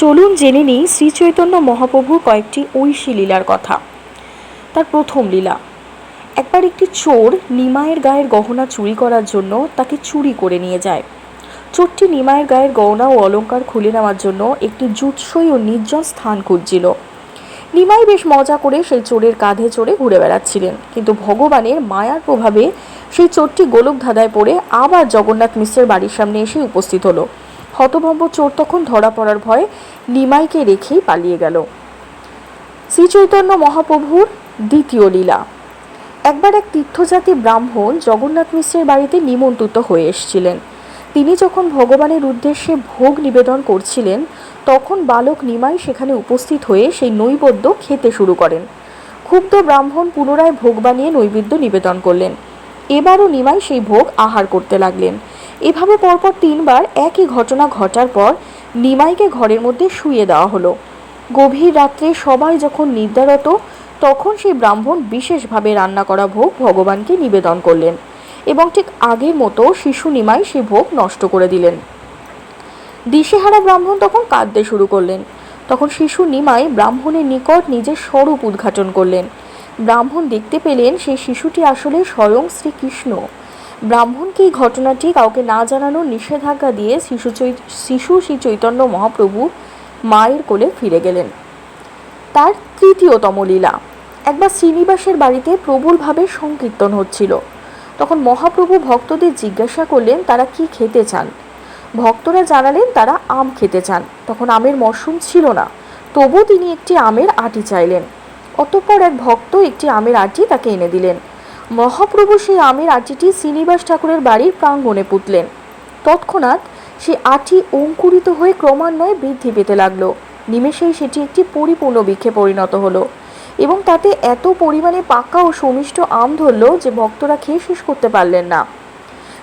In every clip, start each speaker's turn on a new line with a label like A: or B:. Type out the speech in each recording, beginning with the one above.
A: চলুন জেনে নিই শ্রীচৈতন্য মহাপ্রভুর কয়েকটি ঐশী লীলার কথা। তার প্রথম লীলা, একবার একটি চোর নিমায়ের গায়ের গহনা চুরি করার জন্য তাকে চুরি করে নিয়ে যায়। চোরটি নিমায়ের গায়ের গহনা ও অলঙ্কার খুলে নেওয়ার জন্য একটি জুৎসই ও নির্জন স্থান খুঁজছিল। নিমাই বেশ মজা করে সেই চোরের কাঁধে চড়ে ঘুরে বেড়াচ্ছিলেন, কিন্তু ভগবানের মায়ার প্রভাবে সেই চোরটি গোলক ধাঁধায় পড়ে আবার জগন্নাথ মিশ্রের বাড়ির সামনে এসে উপস্থিত হলো। হতভম্ব চোর তখন ধরা পড়ার ভয়ে নিমাইকে রেখেই পালিয়ে গেল। শ্রীচৈতন্য মহাপ্রভুর দ্বিতীয় লীলা। একবার এক তীর্থজাতি ব্রাহ্মণ জগন্নাথ মিশ্রের বাড়িতে নিমন্ত্রিত হয়ে এসেছিলেন। তিনি যখন ভগবানের উদ্দেশ্যে ভোগ নিবেদন করছিলেন, তখন বালক নিমাই সেখানে উপস্থিত হয়ে সেই নৈবেদ্য খেতে শুরু করেন। ক্ষুব্ধ ব্রাহ্মণ পুনরায় ভোগ বানিয়ে নৈবেদ্য নিবেদন করলেন। এবারও নিমাই সেই ভোগ আহার করতে লাগলেন। এভাবে পরপর তিনবার একই ঘটনা ঘটার পর নিমাইকে ঘরের মধ্যে শুয়ে দেওয়া হলো। গভীর রাত্রে সবাই যখন নিদ্রারত, তখন সেই ব্রাহ্মণ বিশেষভাবে রান্না করা ভোগ ভগবানকে নিবেদন করলেন এবং ঠিক আগের মতো শিশু নিমাই সেই ভোগ নষ্ট করে দিলেন। দিশেহারা ব্রাহ্মণ তখন কাঁদতে শুরু করলেন। তখন শিশু নিমাই ব্রাহ্মণের নিকট নিজের স্বরূপ উদ্ঘাটন করলেন। ব্রাহ্মণ দেখতে পেলেন সেই শিশুটি আসলে স্বয়ং শ্রীকৃষ্ণ। ব্রাহ্মণকে এই ঘটনাটি কাউকে না জানানোর নিষেধাজ্ঞা দিয়ে শিশু শিশু শ্রী চৈতন্য মহাপ্রভু মায়ের কোলে ফিরে গেলেন। তার তৃতীয়তম লীলা। একবার শ্রীনিবাসের বাড়িতে প্রবলভাবে সংকীর্তন হচ্ছিল। তখন মহাপ্রভু ভক্তদের জিজ্ঞাসা করলেন, তারা কি খেতে চান? ভক্তরা জানালেন, তারা আম খেতে চান। তখন আমের মরশুম ছিল না তবু তিনি একটি আমের আটি চাইলেন। অতঃপর এক ভক্ত একটি আমের আটি তাকে এনে দিলেন। মহাপ্রভু সেই আমের আটিটি শ্রীনিবাস ঠাকুরের বাড়ির প্রাঙ্গণে পুতলেন। তৎক্ষণাৎ সে আটি অঙ্কুরিত হয়ে ক্রমান্বয়ে বৃদ্ধি পেতে লাগল। নিমেষেই সেটি একটি পরিপূর্ণ বৃক্ষে পরিণত হলো এবং তাতে এত পরিমাণে পাকা ও সমিষ্ট আম ধরলো যে ভক্তরা খেয়ে শেষ করতে পারলেন না।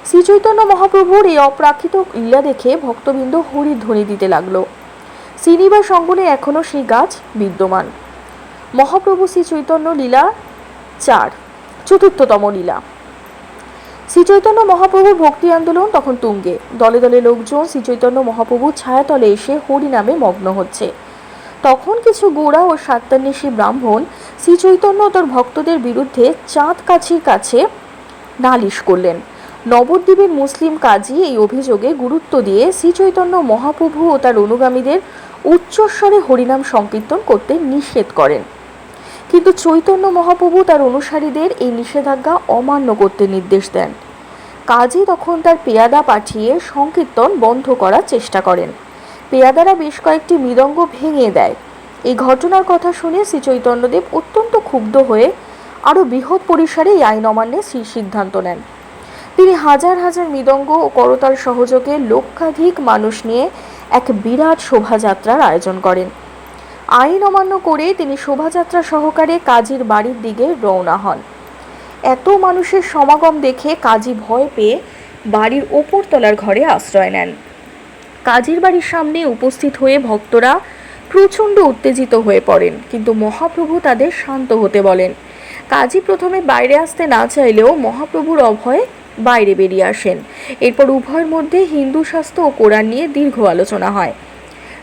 A: শ্রীচৈতন্য মহাপ্রভুর এই অপ্রাকৃত লীলা দেখে ভক্তবৃন্দ হরিধ্বনি দিতে লাগল। শ্রীনিবাস অঙ্গনে এখনও সেই গাছ বিদ্যমান। মহাপ্রভু শ্রী চৈতন্য লীলা চার। চতুর্থতম লীলা শ্রীচৈতন্য মহাপ্রভুর ভক্তি আন্দোলন তখন তুঙ্গে। দলে দলে লোকজন শ্রীচৈতন্য মহাপ্রভুর ছায়াতলে এসে হরি নামে মগ্ন হচ্ছে। তখন কিছু গোড়া ও সাত্তান্বেষী ব্রাহ্মণ শ্রীচৈতন্য তার ভক্তদের বিরুদ্ধে চাঁদ কাছির কাছে নালিশ করলেন। নবদ্বীপের মুসলিম কাজী এই অভিযোগে গুরুত্ব দিয়ে শ্রীচৈতন্য মহাপ্রভু ও তার অনুগামীদের উচ্চস্বরে হরিনাম সংকীর্তন করতে নিষেধ করেন। কিন্তু চৈতন্য মহাপ্রভু তার অনুসারীদের এই নিষেধাজ্ঞা অমান্য করতে নির্দেশ দেন। কাজী তখন তার পেয়াদা পাঠিয়ে সংকীর্তন বন্ধ করার চেষ্টা করেন। পেয়াদারা বেশ কয়েকটি মৃদঙ্গ ভেঙে দেয়। এই ঘটনার কথা শুনে শ্রী চৈতন্যদেব অত্যন্ত ক্ষুব্ধ হয়ে আরও বৃহৎ পরিসরে এই আইন অমান্যে সিদ্ধান্ত নেন। তিনি হাজার হাজার মৃদঙ্গ ও করতাল সহযোগে লক্ষাধিক মানুষ নিয়ে এক বিরাট শোভাযাত্রার আয়োজন করেন। আইন অমান্য করে তিনি শোভাযাত্রা সহকারে কাজীর বাড়ির দিকে রওনা হন। এত মানুষের সমাগম দেখে কাজী ভয় পেয়ে বাড়ির ওপরতলার ঘরে আশ্রয় নেন। কাজীর বাড়ির সামনে উপস্থিত হয়ে ভক্তরা প্রচণ্ড উত্তেজিত হয়ে পড়েন, কিন্তু মহাপ্রভু তাদের শান্ত হতে বলেন। কাজী প্রথমে বাইরে আসতে না চাইলেও মহাপ্রভুর অভয়ে বাইরে বেরিয়ে আসেন। এরপর উভয়ের মধ্যে হিন্দু শাস্ত্র ও কোরআন নিয়ে দীর্ঘ আলোচনা হয়।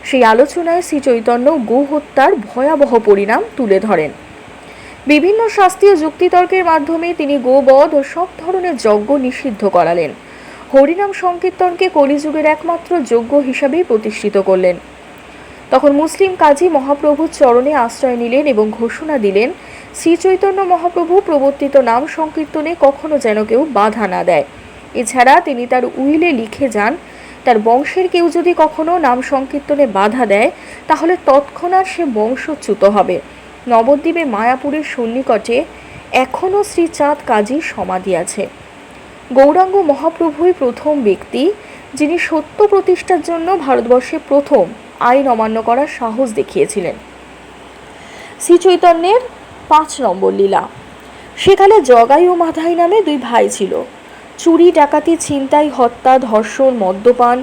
A: সেই আলোচনায় শ্রী চৈতন্য গো হত্যার ভয়াবহ পরিণাম তুলে ধরেন। বিভিন্ন শাস্ত্রীয় যুক্তিতর্কের মাধ্যমে তিনি গোবধ ও সব ধরনের যজ্ঞ নিষিদ্ধ করালেন। হরিনাম সংকীর্তনকে কলিযুগের একমাত্র যজ্ঞ হিসাবেই প্রতিষ্ঠিত করলেন। তখন মুসলিম কাজী মহাপ্রভুর চরণে আশ্রয় নিলেন এবং ঘোষণা দিলেন, শ্রী চৈতন্য মহাপ্রভু প্রবর্তিত নাম সংকীর্তনে কখনো যেন কেউ বাধা না দেয়। এছাড়া তিনি তার উইলে লিখে যান তার বংশের কেউ যদি কখনো নাম সংকীর্তনে বাধা দেয়, তাহলে তৎক্ষণাৎ সে বংশচ্যুত হবে। নবদ্বীপে মায়াপুরের সন্নিকটে এখনও শ্রীচাঁদ কাজীর সমাধি আছে। গৌরাঙ্গ মহাপ্রভুই প্রথম ব্যক্তি, যিনি সত্য প্রতিষ্ঠার জন্য ভারতবর্ষে প্রথম আইন অমান্য করার সাহস দেখিয়েছিলেন। শ্রী চৈতন্যের পাঁচ নম্বর লীলা। সেকালে জগাই ও মাধাই নামে দুই ভাই ছিল। চুরি, ডাকাতি, ছিনতাই, হত্যা, ধর্ষণ, মদ্যপান,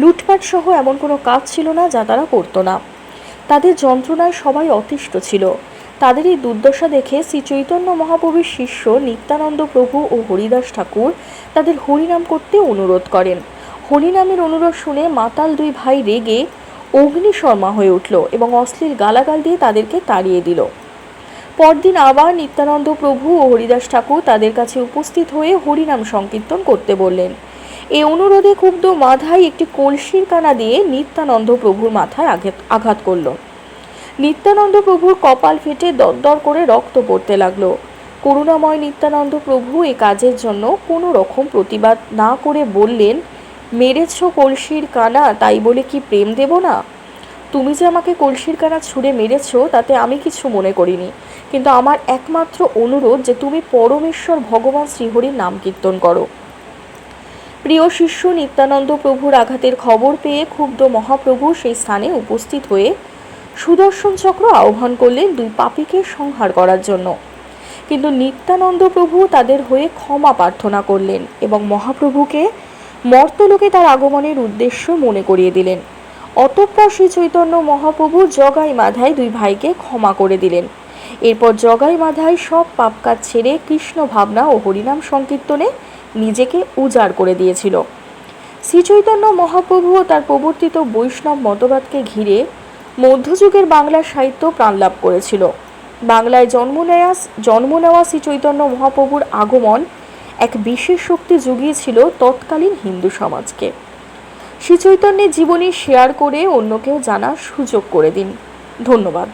A: লুটপাট সহ এমন কোনো কাজ ছিল না যা তারা করতো না। তাদের যন্ত্রণায় সবাই অতিষ্ঠ ছিল। তাদের এই দুর্দশা দেখে শ্রী চৈতন্য মহাপ্রভুর শিষ্য নিত্যানন্দ প্রভু ও হরিদাস ঠাকুর তাদের হরিনাম করতে অনুরোধ করেন। হরিনামের অনুরোধ শুনে মাতাল দুই ভাই রেগে অগ্নিশর্মা হয়ে উঠল এবং অশ্লীল গালাগাল দিয়ে তাদেরকে তাড়িয়ে দিল। পরদিন আবার নিত্যানন্দ প্রভু ও হরিদাস ঠাকুর তাদের কাছে উপস্থিত হয়ে হরিনাম সংকীর্তন করতে বললেন। এই অনুরোধে ক্ষুব্ধ মাথায় একটি কলসির কানা দিয়ে নিত্যানন্দ প্রভুর মাথায় আঘাত আঘাত করল। নিত্যানন্দ প্রভুর কপাল ফেটে দরদর করে রক্ত পড়তে লাগল। করুণাময় নিত্যানন্দ প্রভু এই কাজের জন্য কোনো রকম প্রতিবাদ না করে বললেন, মেরেছ কলসির কানা, তাই বলে কি প্রেম দেব না? তুমি যে আমাকে কলসির কানা ছুঁড়ে মেরেছ, তাতে আমি কিছু মনে করিনি। কিন্তু আমার একমাত্র অনুরোধ যে তুমি পরমেশ্বর ভগবান শ্রীহরির নাম কীর্তন করো। প্রিয় শিষ্য, নিত্যানন্দ প্রভুর আঘাতের খবর পেয়ে ক্ষুব্ধ মহাপ্রভু সেই স্থানে উপস্থিত হয়ে সুদর্শন চক্র আহ্বান করলেন দুই পাপীকে সংহার করার জন্য। কিন্তু নিত্যানন্দ প্রভু তাদের হয়ে ক্ষমা প্রার্থনা করলেন এবং মহাপ্রভুকে মর্তলোকে তার আগমনের উদ্দেশ্য মনে করিয়ে দিলেন। অতঃপর শ্রী চৈতন্য মহাপ্রভু জগাই মাধায় দুই ভাইকে ক্ষমা করে দিলেন। এরপর জগাই মাধায় সব পাপ কাজ ছেড়ে কৃষ্ণ ভাবনা ও হরিনাম সংকীর্তনে নিজেকে উজাড় করে দিয়েছিল। শ্রীচৈতন্য মহাপ্রভু ও তার প্রবর্তিত বৈষ্ণব মতবাদকে ঘিরে মধ্যযুগের বাংলা সাহিত্য প্রাণলাভ করেছিল। বাংলায় জন্ম নেয়া, জন্ম নেওয়া শ্রীচৈতন্য মহাপ্রভুর আগমন এক বিশেষ শক্তি জুগিয়েছিল তৎকালীন হিন্দু সমাজকে। শ্রীচৈতন্যের জীবনী শেয়ার করে অন্যকেও জানার সুযোগ করে দিন। ধন্যবাদ।